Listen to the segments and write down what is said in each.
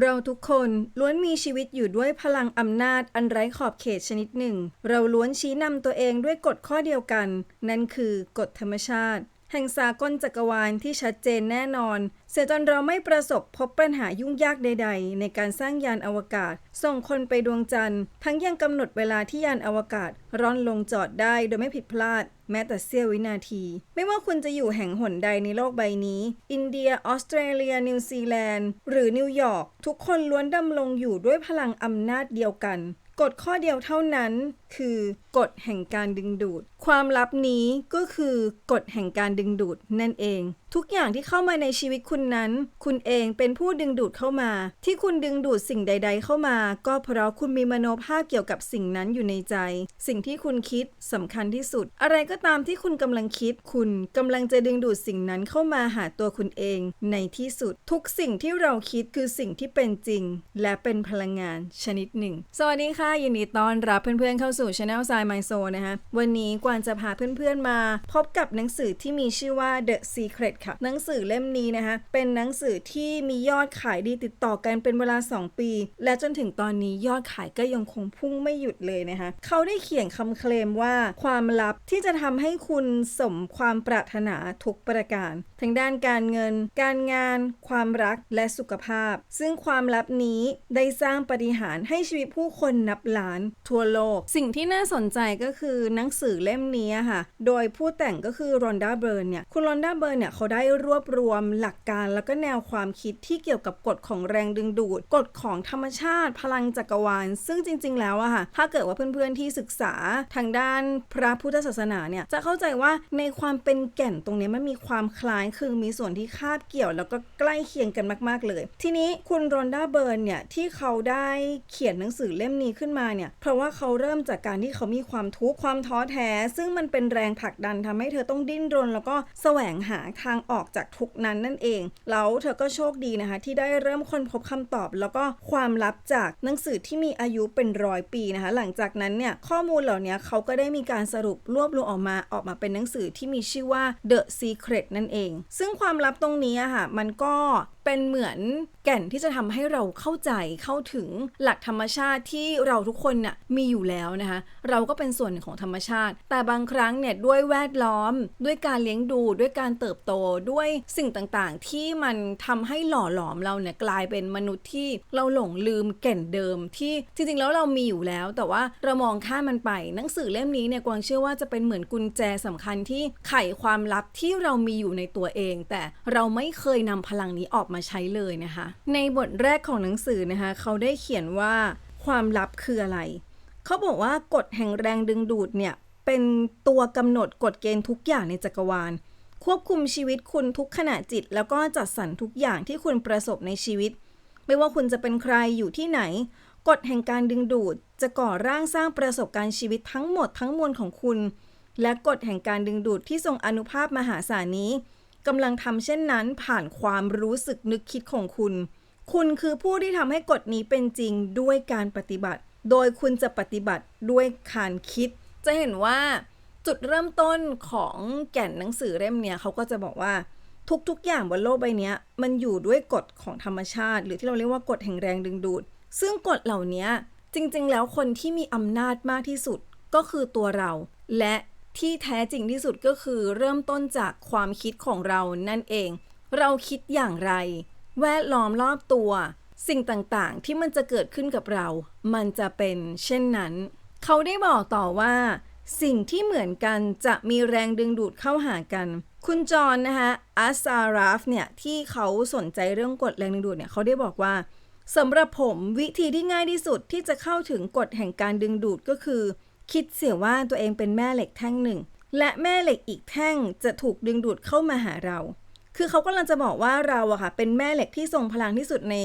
เราทุกคนล้วนมีชีวิตอยู่ด้วยพลังอำนาจอันไร้ขอบเขตชนิดหนึ่ง เราล้วนชี้นำตัวเองด้วยกฎข้อเดียวกัน นั่นคือกฎธรรมชาติ แห่งสากลจักรวาลที่ชัดเจนแน่นอน เสียจนเราไม่ประสบพบปัญหายุ่งยากใด ๆ ในการสร้างยานอวกาศ ส่งคนไปดวงจันทร์ ทั้งยังกำหนดเวลาที่ยานอวกาศร่อนลงจอดได้โดยไม่ผิดพลาด แม้แต่เสี้ยววินาที ไม่ว่าคุณจะอยู่แห่งหนใดในโลกใบนี้ อินเดีย ออสเตรเลีย นิวซีแลนด์ หรือนิวยอร์ก ทุกคนล้วนดำรงอยู่ด้วยพลังอำนาจเดียวกันกฎข้อเดียวเท่านั้นคือกฎแห่งการดึงดูด ความลับนี้ก็คือกฎแห่งการดึงดูดนั่นเอง ทุกอย่างที่เข้ามาในชีวิตคุณนั้น คุณเองเป็นผู้ดึงดูดเข้ามา ที่คุณดึงดูดสิ่งใด ๆ เข้ามา ก็เพราะคุณมีมโนภาพเกี่ยวกับสิ่งนั้นอยู่ในใจ สิ่งที่คุณคิดสำคัญที่สุด อะไรก็ตามที่คุณกำลังคิด คุณกำลังจะดึงดูดสิ่งนั้นเข้ามาหาตัวคุณเองในที่สุด ทุกสิ่งที่เราคิดคือสิ่งที่เป็นจริง และเป็นพลังงานชนิดหนึ่ง สวัสดีค่ะยินดีต้อนรับเพื่อนๆเข้าสู่ช anel สาย My Soul นะคะวันนี้กวางจะพาเพื่อนๆมา พบกับหนังสือที่มีชื่อว่า The Secret ค่ะ หนังสือเล่มนี้นะคะ เป็นหนังสือที่มียอดขายดีติดต่อกันเป็นเวลา 2 ปี และจนถึงตอนนี้ยอดขายก็ยังคงพุ่งไม่หยุดเลยนะคะ เขาได้เขียนคำเคลมว่าความลับที่จะทำให้คุณสมความปรารถนาทุกประการ ทั้งด้านการเงิน การงาน ความรักและสุขภาพ ซึ่งความลับนี้ได้สร้างปาฏิหารย์ให้ชีวิตผู้คนนับล้านทั่วโลก สิ่งที่น่าสนใจก็คือหนังสือเล่มล่มนี้ค่ะ โดยผู้แต่งก็คือรอนด้าเบิร์นเนี่ย คุณรอนด้าเบิร์นเนี่ยเขาได้รวบรวมหลักการแล้วก็แนวความคิดที่เกี่ยวกับกฎของแรงดึงดูด กฎของธรรมชาติ พลังจักรวาล ซึ่งจริง ๆ แล้วอะค่ะ ถ้าเกิดว่าเพื่อนๆที่ศึกษาทางด้านพระพุทธศาสนาเนี่ยจะเข้าใจว่าในความเป็นแก่นตรงนี้มันมีความคล้ายคือมีส่วนที่คาบเกี่ยว แล้วก็ใกล้เคียงกันมาก ๆ เลย ทีนี้คุณรอนด้าเบิร์นเนี่ยที่เขาได้เขียนหนังสือเล่มนี้ขึ้นมาเนี่ยเพราะว่าเขาเริ่มจากการที่เขามีความทุกข์ความท้อแท้ซึ่งมันเป็นแรงผลักดันทำให้เธอต้องดิ้นรน แล้วก็แสวงหาทางออกจากทุกข์นั้นนั่นเอง แล้วเธอก็โชคดีนะคะ ที่ได้เริ่มค้นพบคำตอบ แล้วก็ความลับจากหนังสือที่มีอายุเป็นร้อยปีนะคะ หลังจากนั้นเนี่ยข้อมูลเหล่านี้เขาก็ได้มีการสรุปรวบรวมออกมาออกมาเป็นหนังสือที่มีชื่อว่า The Secret นั่นเอง ซึ่งความลับตรงนี้อะค่ะมันก็ เป็นเหมือนแก่นที่จะทำให้เราเข้าใจเข้าถึงหลักธรรมชาติที่เราทุกคนน่ะมีอยู่แล้วนะคะเราก็เป็นส่วนหนึ่งของธรรมชาติ แต่บางครั้งเนี่ยด้วยแวดล้อม ด้วยการเลี้ยงดูด้วยการเติบโตด้วยสิ่งต่างๆ ที่มันทำให้หล่อหลอมเราเนี่ยกลายเป็นมนุษย์ที่เราหลงลืมแก่นเดิมที่จริงๆแล้วเรามีอยู่แล้ว แต่ว่าเรามองข้ามมันไป หนังสือเล่มนี้เนี่ยกวางเชื่อว่าจะเป็นเหมือนกุญแจสำคัญที่ไขความลับที่เรามีอยู่ในตัวเอง แต่เราไม่เคยนำพลังนี้ออกมาใช้เลยนะคะ ในบทแรกของหนังสือนะคะ เขาได้เขียนว่าความลับคืออะไร เขาบอกว่ากฎแห่งแรงดึงดูดเนี่ย เป็นตัวกำหนดกฎเกณฑ์ทุกอย่างในจักรวาล ควบคุมชีวิตคุณทุกขณะจิต แล้วก็จัดสรรทุกอย่างที่คุณประสบในชีวิต ไม่ว่าคุณจะเป็นใครอยู่ที่ไหน กฎแห่งการดึงดูด จะก่อร่างสร้างประสบการณ์ชีวิตทั้งหมดทั้งมวลของคุณ และกฎแห่งการดึงดูดที่ทรงอนุภาพมหาศาลนี้ กำลังทำเช่นนั้นผ่านความรู้สึกนึกคิดของคุณ คุณคือผู้ที่ทำให้กฎนี้เป็นจริงด้วยการปฏิบัติ โดยคุณจะปฏิบัติด้วยการคิด จะเห็นว่าจุดเริ่มต้นของแก่นหนังสือเล่มเนี้ยเขาก็จะบอกว่าทุกๆ อย่างบนโลกใบนี้มันอยู่ด้วยกฎของธรรมชาติ หรือที่เราเรียกว่ากฎแห่งแรงดึงดูด ซึ่งกฎเหล่านี้จริงๆ แล้วคนที่มีอำนาจมากที่สุดก็คือตัวเรา และ ที่แท้จริงที่สุดก็คือเริ่มต้นจากความคิดของเรานั่นเอง เราคิดอย่างไร แวดล้อมรอบตัว สิ่งต่างๆ ที่มันจะเกิดขึ้นกับเรา มันจะเป็นเช่นนั้น เขาได้บอกต่อว่า สิ่งที่เหมือนกันจะมีแรงดึงดูดเข้าหากัน คุณจอห์นนะคะอาซาราฟเนี่ยที่เขาสนใจเรื่องกฎแรงดึงดูดเนี่ยเขาได้บอกว่าสำหรับผมวิธีที่ง่ายที่สุดที่จะเข้าถึงกฎแห่งการดึงดูดก็คือ คิดเสียว่าตัวเองเป็นแม่เหล็กแท่งหนึ่ง และแม่เหล็กอีกแท่งจะถูกดึงดูดเข้ามาหาเรา คือเขากำลังจะบอกว่าเราอะค่ะ เป็นแม่เหล็กที่ทรงพลังที่สุดใน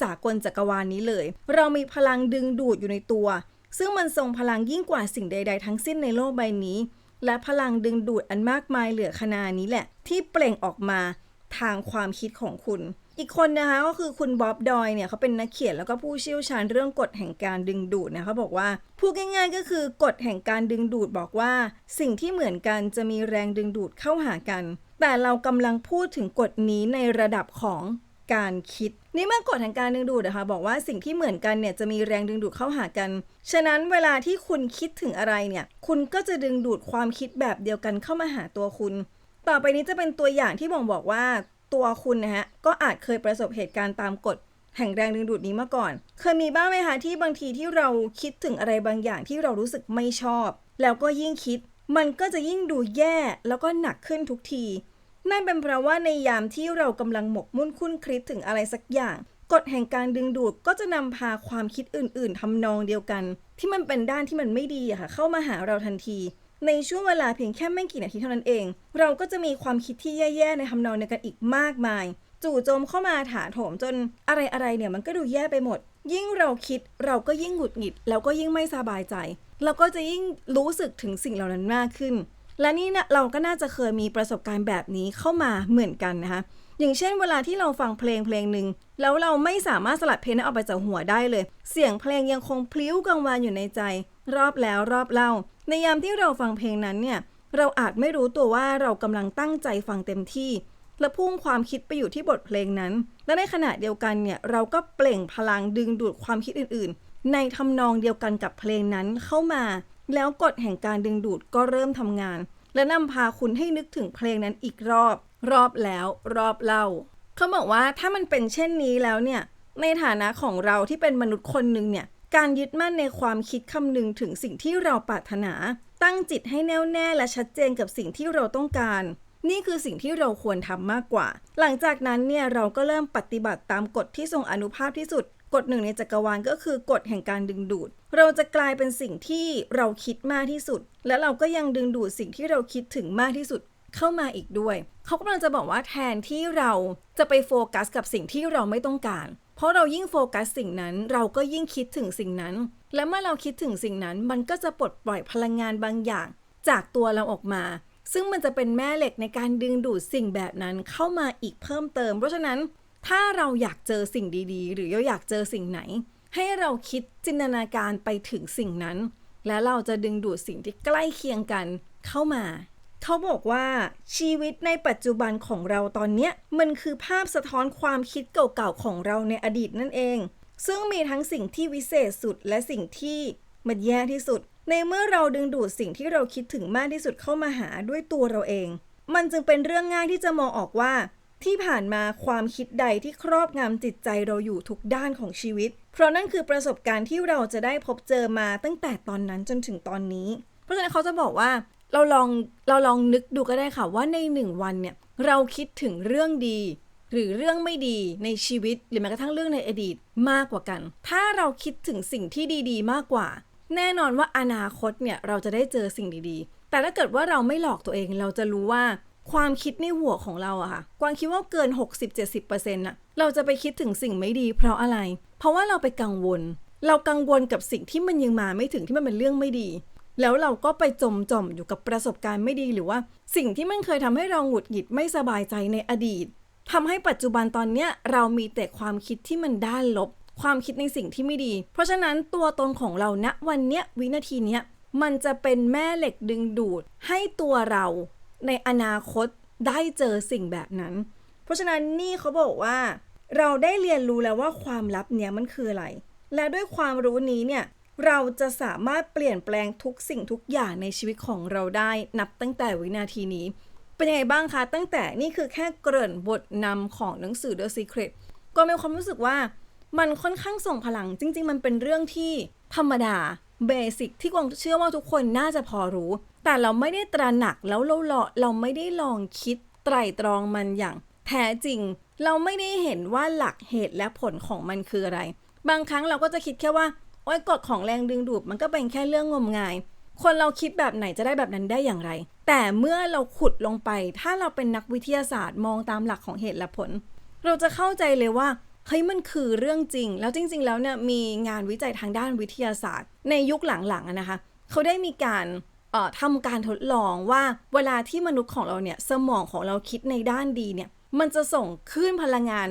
สากลจักรวาลนี้เลย เรามีพลังดึงดูดอยู่ในตัว ซึ่งมันทรงพลังยิ่งกว่าสิ่งใด ๆ ทั้งสิ้นในโลกใบนี้ และพลังดึงดูดอันมากมายเหลือขนาดนี้แหละ ที่เปล่งออกมาทางความคิดของคุณ อีกคนนะคะก็คือคุณบ๊อบดอยเนี่ยเขาเป็นนักเขียนแล้วก็ผู้เชี่ยวชาญเรื่องกฎแห่งการดึงดูดนะเขาบอกว่าพูดง่ายๆ ก็คือกฎแห่งการดึงดูดบอกว่า สิ่งที่เหมือนกันจะมีแรงดึงดูดเข้าหากัน แต่เรากำลังพูดถึงกฎนี้ในระดับของการคิด นี่เมื่อกฎแห่งการดึงดูดนะคะบอกว่าสิ่งที่เหมือนกันเนี่ยจะมีแรงดึงดูดเข้าหากัน ฉะนั้นเวลาที่คุณคิดถึงอะไรเนี่ย คุณก็จะดึงดูดความคิดแบบเดียวกันเข้ามาหาตัวคุณ ต่อไปนี้จะเป็นตัวอย่างที่บ่งบอกว่า ตัวคุณนะฮะก็อาจเคยประสบเหตุการณ์ตามกฎแห่งแรงดึงดูดนี้มาก่อน เคยมีบ้างไหมคะที่บางทีที่เราคิดถึงอะไรบางอย่างที่เรารู้สึกไม่ชอบ แล้วก็ยิ่งคิด มันก็จะยิ่งดูแย่แล้วก็หนักขึ้นทุกที นั่นเป็นเพราะว่าในยามที่เรากำลังหมกมุ่นคุ้นคิดถึงอะไรสักอย่าง กฎแห่งการดึงดูดก็จะนำพาความคิดอื่น ๆทำนองเดียวกัน ที่มันเป็นด้านที่มันไม่ดีค่ะเข้ามาหาเราทันที ในช่วงเวลาเพียงแค่ไม่กี่นาทีเท่านั้นเอง เราก็จะมีความคิดที่แย่ๆในทำนองเดียวกันอีกมากมาย จู่โจมเข้ามาถาโถมจนอะไรๆเนี่ยมันก็ดูแย่ไปหมด ยิ่งเราคิดเราก็ยิ่งหงุดหงิด แล้วก็ยิ่งไม่สบายใจ เราก็จะยิ่งรู้สึกถึงสิ่งเหล่านั้นมากขึ้น และนี่นะเราก็น่าจะเคยมีประสบการณ์แบบนี้เข้ามาเหมือนกันนะคะอย่างเช่นเวลาที่เราฟังเพลงเพลงหนึ่งแล้วเราไม่สามารถสลัดเพลงนั้นออกไปจากหัวได้เลย เสียงเพลงยังคงพลิ้วกังวานอยู่ในใจ รอบแล้วรอบเล่า ในยามที่เราฟังเพลงนั้นเนี่ยเราอาจไม่รู้ตัวว่าเรากำลังตั้งใจฟังเต็มที่ และพุ่งความคิดไปอยู่ที่บทเพลงนั้น และในขณะเดียวกันเนี่ยเราก็เปล่งพลังดึงดูดความคิดอื่น ๆ ในทำนองเดียวกันกับเพลงนั้นเข้ามา แล้วกฎแห่งการดึงดูดก็เริ่มทำงาน และนำพาคุณให้นึกถึงเพลงนั้นอีกรอบ รอบแล้วรอบเล่าเขาบอกว่าถ้ามันเป็นเช่นนี้แล้วเนี่ยในฐานะของเราที่เป็นมนุษย์คนหนึ่งเนี่ย การยึดมั่นในความคิดคำนึงถึงสิ่งที่เราปรารถนา ตั้งจิตให้แน่วแน่และชัดเจนกับสิ่งที่เราต้องการ นี่คือสิ่งที่เราควรทำมากกว่า หลังจากนั้นเนี่ยเราก็เริ่มปฏิบัติตามกฎที่ทรงอนุภาพที่สุด กฎหนึ่งในจักรวาลก็คือกฎแห่งการดึงดูด เราจะกลายเป็นสิ่งที่เราคิดมากที่สุด และเราก็ยังดึงดูดสิ่งที่เราคิดถึงมากที่สุดเข้ามาอีกด้วย เขากำลังจะบอกว่าแทนที่เราจะไปโฟกัสกับสิ่งที่เราไม่ต้องการ เพราะเรายิ่งโฟกัสสิ่งนั้น เราก็ยิ่งคิดถึงสิ่งนั้น และเมื่อเราคิดถึงสิ่งนั้น มันก็จะปลดปล่อยพลังงานบางอย่าง จากตัวเราออกมา ซึ่งมันจะเป็นแม่เหล็กในการดึงดูดสิ่งแบบนั้นเข้ามาอีกเพิ่มเติม เพราะฉะนั้น ถ้าเราอยากเจอสิ่งดีๆ หรือเราอยากเจอสิ่งไหน ให้เราคิดจินตนาการไปถึงสิ่งนั้น และเราจะดึงดูดสิ่งที่ใกล้เคียงกันเข้ามา เขาบอกว่าชีวิตในปัจจุบันของเราตอนเนี้ยมันคือภาพสะท้อนความคิดเก่าๆของเราในอดีตนั่นเอง ซึ่งมีทั้งสิ่งที่วิเศษสุดและสิ่งที่มันแย่ที่สุด ในเมื่อเราดึงดูดสิ่งที่เราคิดถึงมากที่สุดเข้ามาหาด้วยตัวเราเอง มันจึงเป็นเรื่องง่ายที่จะมองออกว่า ที่ผ่านมาความคิดใดที่ครอบงำจิตใจเราอยู่ทุกด้านของชีวิต เพราะนั่นคือประสบการณ์ที่เราจะได้พบเจอมาตั้งแต่ตอนนั้นจนถึงตอนนี้ เพราะฉะนั้นเขาจะบอกว่า เราลองเราลองนึกดูก็ได้ค่ะว่าในหนึ่งวันเนี่ยเราคิดถึงเรื่องดี หรือเรื่องไม่ดีในชีวิตหรือแม้กระทั่งเรื่องในอดีตมากกว่ากัน ถ้าเราคิดถึงสิ่งที่ดีๆ มากกว่า แน่นอนว่าอนาคตเนี่ยเราจะได้เจอสิ่งดีๆ แต่ถ้าเกิดว่าเราไม่หลอกตัวเองเราจะรู้ว่าความคิดในหัวของเราอะค่ะ กวางคิดว่าเกิน 60-70%น่ะเราจะไปคิดถึงสิ่งไม่ดี เพราะอะไร เพราะว่าเราไปกังวล เรากังวลกับสิ่งที่มันยังมาไม่ถึงที่มันเป็นเรื่องไม่ดี แล้วเราก็ไปจมจอมอยู่กับประสบการณ์ไม่ดีหรือว่า สิ่งที่มันเคยทำให้เราหงุดหงิดไม่สบายใจในอดีตทำให้ปัจจุบันตอนเนี้ยเรามีแต่ความคิดที่มันด้านลบ ความคิดในสิ่งที่ไม่ดี เพราะฉะนั้นตัวตนของเราณวันเนี้ยวินาทีเนี้ยมันจะเป็นแม่เหล็กดึงดูด ให้ตัวเราในอนาคตได้เจอสิ่งแบบนั้น เพราะฉะนั้นนี่เขาบอกว่า เราได้เรียนรู้แล้วว่าความลับเนี้ยมันคืออะไร และด้วยความรู้นี้เนี่ย เราจะสามารถเปลี่ยนแปลงทุกสิ่งทุกอย่างในชีวิตของเราได้นับตั้งแต่วินาทีนี้ เป็นยังไงบ้างคะ ตั้งแต่นี่คือแค่เกริ่นบทนำของหนังสือ The Secret ก็มีความรู้สึกว่ามันค่อนข้างส่งพลังจริง ๆ มันเป็นเรื่องที่ธรรมดาเบสิกที่กวางเชื่อว่าทุกคนน่าจะพอรู้ แต่เราไม่ได้ตระหนักแล้วเราเราไม่ได้ลองคิดไตร่ตรองมันอย่าง แท้จริง เราไม่ได้เห็นว่าหลักเหตุและผลของมันคืออะไร บางครั้งเราก็จะคิดแค่ว่า โอ้ยกฎของแรงดึงดูดมันก็เป็นแค่เรื่องงมงาย คนเราคิดแบบไหนจะได้แบบนั้นได้อย่างไร แต่เมื่อเราขุดลงไป ถ้าเราเป็นนักวิทยาศาสตร์มองตามหลักของเหตุและผล เราจะเข้าใจเลยว่าเฮ้ยมันคือเรื่องจริง แล้วจริง ๆ แล้วเนี่ยมีงานวิจัยทางด้านวิทยาศาสตร์ ในยุคหลังๆนะคะเขาได้มีการออทำการทดลองว่าเวลาที่มนุษย์ของเราเนี่ยสมองของเราคิดในด้านดีเนี่ยมันจะส่งคลื่นพลังงาน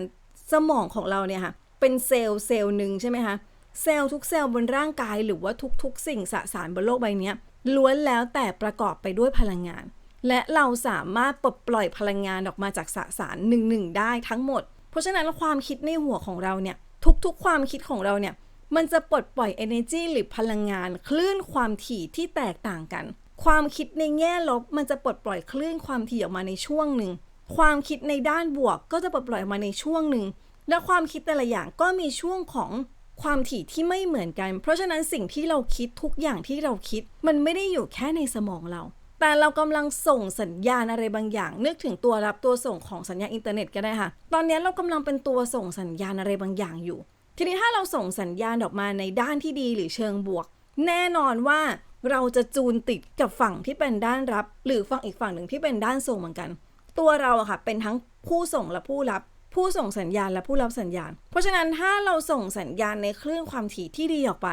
สมองของเราเนี่ยค่ะเป็นเซลล์เซลล์หนึ่งใช่ไหมคะ เซลล์ทุกเซลล์บนร่างกายหรือว่าทุกๆ สิ่งสสารบนโลกใบนี้ล้วนแล้วแต่ประกอบไปด้วยพลังงาน และเราสามารถปลดปล่อยพลังงานออกมาจากสสารหนึ่งๆได้ทั้งหมด เพราะฉะนั้นความคิดในหัวของเราเนี่ยทุกๆ ความคิดของเราเนี่ยมันจะปลดปล่อย energy หรือพลังงานคลื่นความถี่ที่แตกต่างกัน ความคิดในแง่ลบมันจะปลดปล่อยคลื่นความถี่ออกมาในช่วงหนึ่ง ความคิดในด้านบวกก็จะปลดปล่อยออกมาในช่วงหนึ่ง และความคิดแต่ละอย่างก็มีช่วงของ ความถี่ที่ไม่เหมือนกัน เพราะฉะนั้นสิ่งที่เราคิดทุกอย่างที่เราคิด มันไม่ได้อยู่แค่ในสมองเรา แต่เรากำลังส่งสัญญาณอะไรบางอย่าง นึกถึงตัวรับตัวส่งของสัญญาณอินเทอร์เน็ตก็ได้ค่ะ ตอนนี้เรากำลังเป็นตัวส่งสัญญาณอะไรบางอย่างอยู่ ทีนี้ถ้าเราส่งสัญญาณออกมาในด้านที่ดีหรือเชิงบวก แน่นอนว่าเราจะจูนติดกับฝั่งที่เป็นด้านรับ หรือฝั่งอีกฝั่งหนึ่งที่เป็นด้านส่งเหมือนกัน ตัวเราอะค่ะเป็นทั้งผู้ส่งและผู้รับ ผู้ส่งสัญญาณและผู้รับสัญญาณ เพราะฉะนั้นถ้าเราส่งสัญญาณในคลื่นความถี่ที่ดีออกไป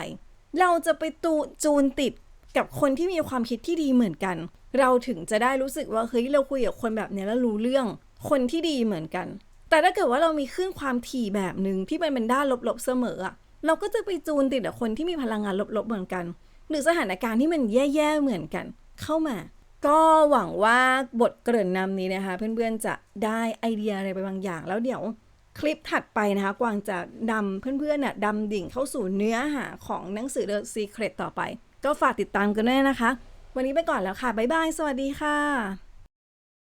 เราจะไปตูจูนติดกับคนที่มีความคิดที่ดีเหมือนกัน เราถึงจะได้รู้สึกว่าเฮ้ยเราคุยกับคนแบบนี้แล้วรู้เรื่อง คนที่ดีเหมือนกัน แต่ถ้าเกิดว่าเรามีคลื่นความถี่แบบหนึ่งที่มันเป็นด้านลบๆเสมออะเราก็จะไปจูนติดกับคนที่มีพลังงานลบๆเหมือนกัน หรือสถานการณ์ที่มันแย่ๆเหมือนกัน เข้ามา ก็หวังว่าบทเกริ่นนำนี้นะคะ เพื่อนๆจะได้ไอเดียอะไรไปบางอย่าง แล้วเดี๋ยวคลิปถัดไปนะคะ กวางจะดำเพื่อนๆน่ะดำดิ่งเข้าสู่เนื้อหาของหนังสือ The Secret ต่อไป ก็ฝากติดตามกันด้วยนะคะ วันนี้ไปก่อนแล้วค่ะ บ๊ายบาย สวัสดีค่ะ